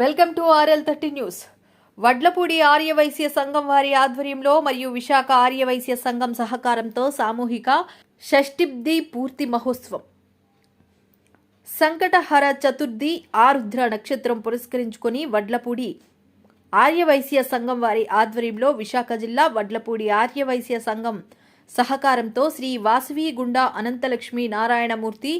Welcome to RL thirty news. Vadlapudi Aryavysya సంఘం వారి ఆధ్వర్యంలో మరియు విశాఖ ఆర్యవైశ్య సంఘం సహకారంతో సామూహిక షష్ఠిబ్ది పూర్తి మహోత్సవం. సంకటహర చతుర్థి ఆరుద్ర నక్షత్రం పురస్కరించుకొని వడ్లపూడి ఆర్యవైశ్య సంఘం వారి ఆధ్వర్యంలో విశాఖ జిల్లా వడ్లపూడి ఆర్యవైశ్య సంఘం సహకారంతో శ్రీ వాసవి గుండా అనంతలక్ష్మి నారాయణమూర్తి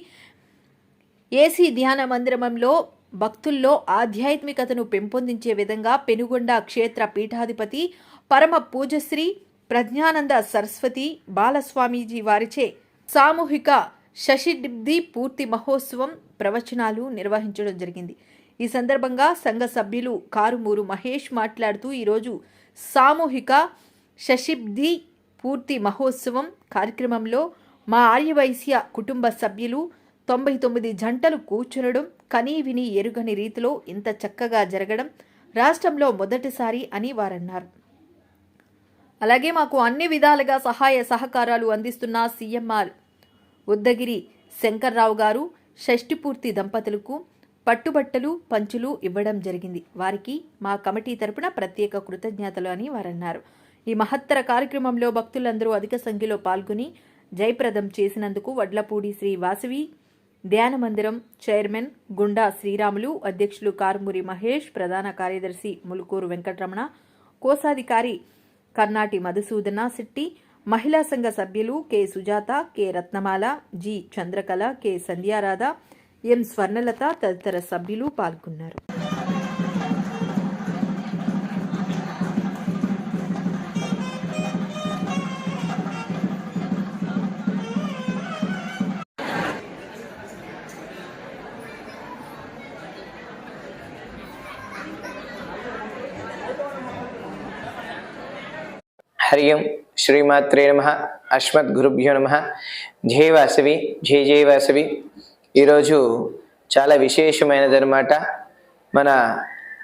ఏసీ ధ్యాన మందిరంలో భక్తుల్లో ఆధ్యాత్మికతను పెంపొందించే విధంగా పెనుగొండ క్షేత్ర పీఠాధిపతి పరమ పూజశ్రీ ప్రజ్ఞానంద సరస్వతి బాలస్వామీజీ వారిచే సామూహిక శశిడిబ్ది పూర్తి మహోత్సవం ప్రవచనాలు నిర్వహించడం జరిగింది. ఈ సందర్భంగా సంఘ సభ్యులు కారుమూరు మహేష్ మాట్లాడుతూ ఈరోజు సామూహిక శశిబ్ది పూర్తి మహోత్సవం కార్యక్రమంలో మా ఆర్యవైశ్య కుటుంబ సభ్యులు తొంభై తొమ్మిది జంటలు కూర్చునడం కనీ విని ఎరుగని రీతిలో ఇంత చక్కగా జరగడం రాష్ట్రంలో మొదటిసారి అని వారన్నారు. అలాగే మాకు అన్ని విధాలుగా సహాయ సహకారాలు అందిస్తున్న సీఎంఆర్ ఉద్దగిరి శంకర్రావు గారు షష్ఠిపూర్తి దంపతులకు పట్టుబట్టలు పంచులు ఇవ్వడం జరిగింది. వారికి మా కమిటీ తరపున ప్రత్యేక కృతజ్ఞతలు అని వారన్నారు. ఈ మహత్తర కార్యక్రమంలో భక్తులందరూ అధిక సంఖ్యలో పాల్గొని జయప్రదం చేసినందుకు వడ్లపూడి శ్రీ వాసవి ధ్యాన మందిరం చైర్మన్ గుండా శ్రీరాములు అధ్యక్షులు కారుమూరి మహేష్ ప్రధాన కార్యదర్శి ములుకూరు వెంకటరమణ కోశాధికారి కర్నాటి మధుసూదన శెట్టి మహిళా సంఘ సభ్యులు K Sujatha K Ratnamala G Chandrakala K Sandhyaradha M Swarnalatha తదితర సభ్యులు పాల్గొన్నారు. హరి ఓం శ్రీమాత్రే నమ అస్మద్ గురుభ్యో నమ జై వాసవి జై జై వాసవి ఈరోజు చాలా విశేషమైనది అనమాట మన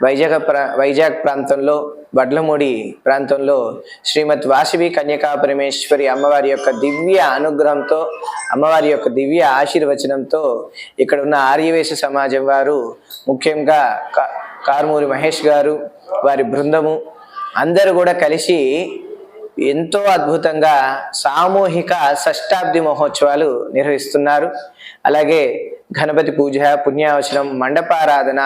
వైజాగ్ ప్రా వైజాగ్ ప్రాంతంలో వడ్లమూడి ప్రాంతంలో శ్రీమద్ వాసవి కన్యకా పరమేశ్వరి అమ్మవారి యొక్క దివ్య అనుగ్రహంతో అమ్మవారి యొక్క దివ్య ఆశీర్వచనంతో ఇక్కడ ఉన్న ఆర్యవేశ సమాజం వారు ముఖ్యంగా కా కారుమూరి మహేష్ గారు వారి బృందము అందరూ కూడా కలిసి ఎంతో అద్భుతంగా సామూహిక షష్టాబ్ది మహోత్సవాలు నిర్వహిస్తున్నారు. అలాగే గణపతి పూజ పుణ్యావచనం మండపారాధన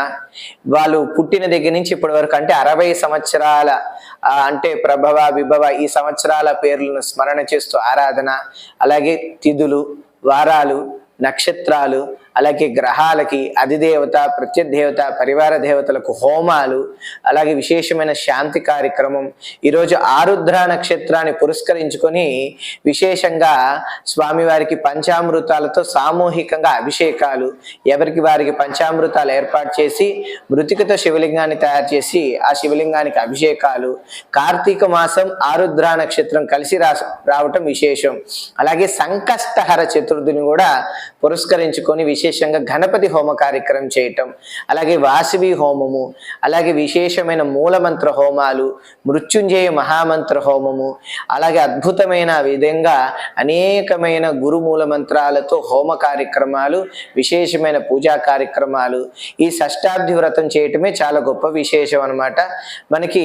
వాళ్ళు పుట్టిన దగ్గర నుంచి ఇప్పటి వరకు అంటే అరవై సంవత్సరాల అంటే ప్రభవ విభవ ఈ సంవత్సరాల పేర్లను స్మరణ చేస్తూ ఆరాధన అలాగే తిథులు వారాలు నక్షత్రాలు అలాగే గ్రహాలకి అధిదేవత ప్రత్యదేవత పరివార దేవతలకు హోమాలు అలాగే విశేషమైన శాంతి కార్యక్రమం. ఈరోజు ఆరుద్ర నక్షత్రాన్ని పురస్కరించుకొని విశేషంగా స్వామివారికి పంచామృతాలతో సామూహికంగా అభిషేకాలు ఎవరికి వారికి పంచామృతాలు ఏర్పాటు చేసి మృతికతో శివలింగాన్ని తయారు చేసి ఆ శివలింగానికి అభిషేకాలు. కార్తీక మాసం ఆరుద్ర నక్షత్రం కలిసి రా రావటం విశేషం. అలాగే సంకష్టహర చతుర్థిని కూడా పురస్కరించుకొని విశేషంగా గణపతి హోమ కార్యక్రమం చేయటం అలాగే వాసవి హోమము అలాగే విశేషమైన మూలమంత్ర హోమాలు మృత్యుంజయ మహామంత్ర హోమము అలాగే అద్భుతమైన విధంగా అనేకమైన గురు మంత్రాలతో హోమ కార్యక్రమాలు విశేషమైన పూజా కార్యక్రమాలు. ఈ షష్టాబ్ది వ్రతం చేయటమే చాలా గొప్ప విశేషం అన్నమాట. మనకి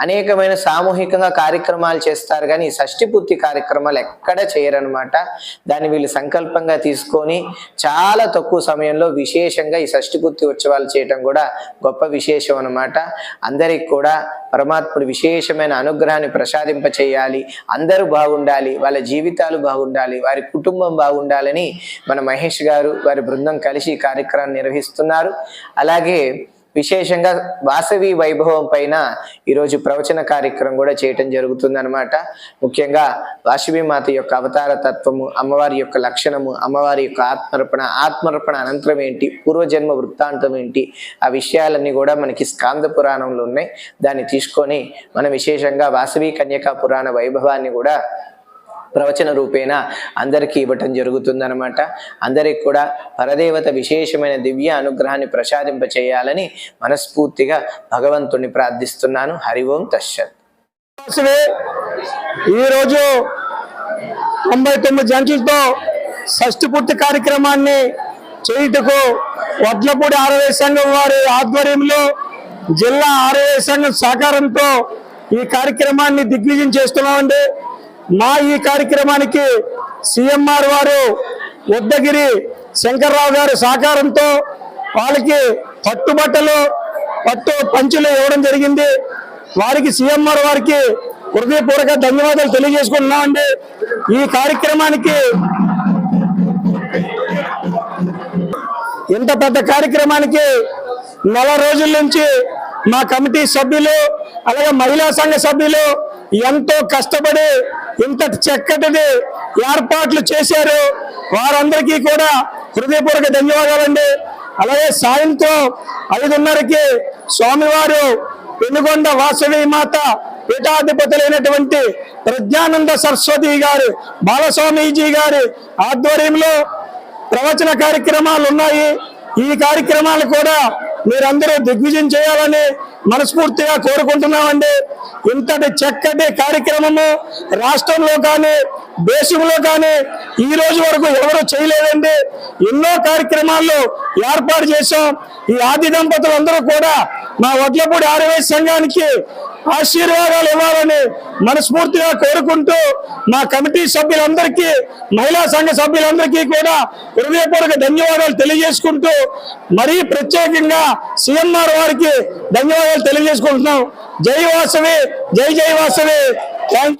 అనేకమైన సామూహికంగా కార్యక్రమాలు చేస్తారు కానీ ఈ షష్ఠి పూర్తి కార్యక్రమాలు ఎక్కడ చేయరనమాట దాన్ని వీళ్ళు సంకల్పంగా తీసుకొని చాలా తక్కువ సమయంలో విశేషంగా ఈ షష్టిపూర్తి ఉత్సవాలు చేయటం కూడా గొప్ప విశేషం అన్నమాట. అందరికి కూడా పరమాత్ముడు విశేషమైన అనుగ్రహాన్ని ప్రసాదింప చేయాలి. అందరూ బాగుండాలి వాళ్ళ జీవితాలు బాగుండాలి వారి కుటుంబం బాగుండాలని మన మహేష్ గారు వారి బృందం కలిసి ఈ కార్యక్రమాన్ని నిర్వహిస్తున్నారు. అలాగే విశేషంగా వాసవి వైభవం పైన ఈరోజు ప్రవచన కార్యక్రమం కూడా చేయటం జరుగుతుంది అనమాట ముఖ్యంగా వాసవి మాత యొక్క అవతార తత్వము అమ్మవారి యొక్క లక్షణము అమ్మవారి యొక్క ఆత్మర్పణ ఆత్మర్పణ అనంతరం ఏంటి పూర్వజన్మ వృత్తాంతం ఏంటి ఆ విషయాలన్నీ కూడా మనకి స్కాంద పురాణంలో ఉన్నాయి. దాన్ని తీసుకొని మనం విశేషంగా వాసవి కన్యకా పురాణ వైభవాన్ని కూడా ప్రవచన రూపేణ అందరికీ ఇవ్వటం జరుగుతుందనమాట అందరికి కూడా పరదేవత విశేషమైన దివ్య అనుగ్రహాన్ని ప్రసాదింప చేయాలని మనస్ఫూర్తిగా భగవంతుణ్ణి ప్రార్థిస్తున్నాను. హరి ఓం తశ్చత్ ఈరోజు తొంభై తొమ్మిది జంటలతో షష్ఠి పూర్తి కార్యక్రమాన్ని చేయుటకు వడ్లపూడి ఆరవై సంఘం వారి ఆధ్వర్యంలో జిల్లా ఆరోగ్య సంఘం సహకారంతో ఈ కార్యక్రమాన్ని దిగ్విజయం చేస్తున్నామండి. మా ఈ కార్యక్రమానికి సిఎంఆర్ వారు ఉద్దగిరి శంకర్రావు గారి సహకారంతో వాళ్ళకి పట్టుబట్టలు పట్టు పంచులు ఇవ్వడం జరిగింది. వారికి సీఎంఆర్ వారికి హృదయపూర్వక ధన్యవాదాలు తెలియజేసుకుంటున్నామండి. ఈ కార్యక్రమానికి ఇంత పెద్ద కార్యక్రమానికి నెల రోజుల నుంచి మా కమిటీ సభ్యులు అలాగే మహిళా సంఘ సభ్యులు ఎంతో కష్టపడి ఇంత చక్కటిది ఏర్పాట్లు చేశారు. వారందరికీ కూడా హృదయపూర్వక ధన్యవాదాలండి. అలాగే సాయంత్రం ఐదున్నరకి స్వామివారు పెనుగొండ వాసవి మాత పీఠాధిపతులైనటువంటి ప్రజ్ఞానంద సరస్వతి గారు బాలస్వామీజీ గారి ఆధ్వర్యంలో ప్రవచన కార్యక్రమాలు ఉన్నాయి ఈ కార్యక్రమాలు కూడా మీరందరూ దిగ్విజయం చేయాలని మనస్ఫూర్తిగా కోరుకుంటున్నామండి. ఇంతటి చక్కటి కార్యక్రమము రాష్ట్రంలో కానీ దేశంలో కానీ ఈ రోజు వరకు ఎవరు చేయలేదండి. ఎన్నో కార్యక్రమాలు ఏర్పాటు చేశాం. ఈ ఆది దంపతులందరూ కూడా మా వడ్లపూడి ఆరవై సంఘానికి ఆశీర్వాదాలు ఇవ్వాలని మనస్ఫూర్తిగా కోరుకుంటూ మా కమిటీ సభ్యులందరికీ మహిళా సంఘ సభ్యులందరికీ కూడా హృదయపూర్వక ధన్యవాదాలు తెలియజేసుకుంటూ మరీ ప్రత్యేకంగా సీఎంఆర్ వారికి ధన్యవాదాలు తెలియజేసుకుంటున్నాం. జై వాసవి జై జై వాసవి. థ్యాంక్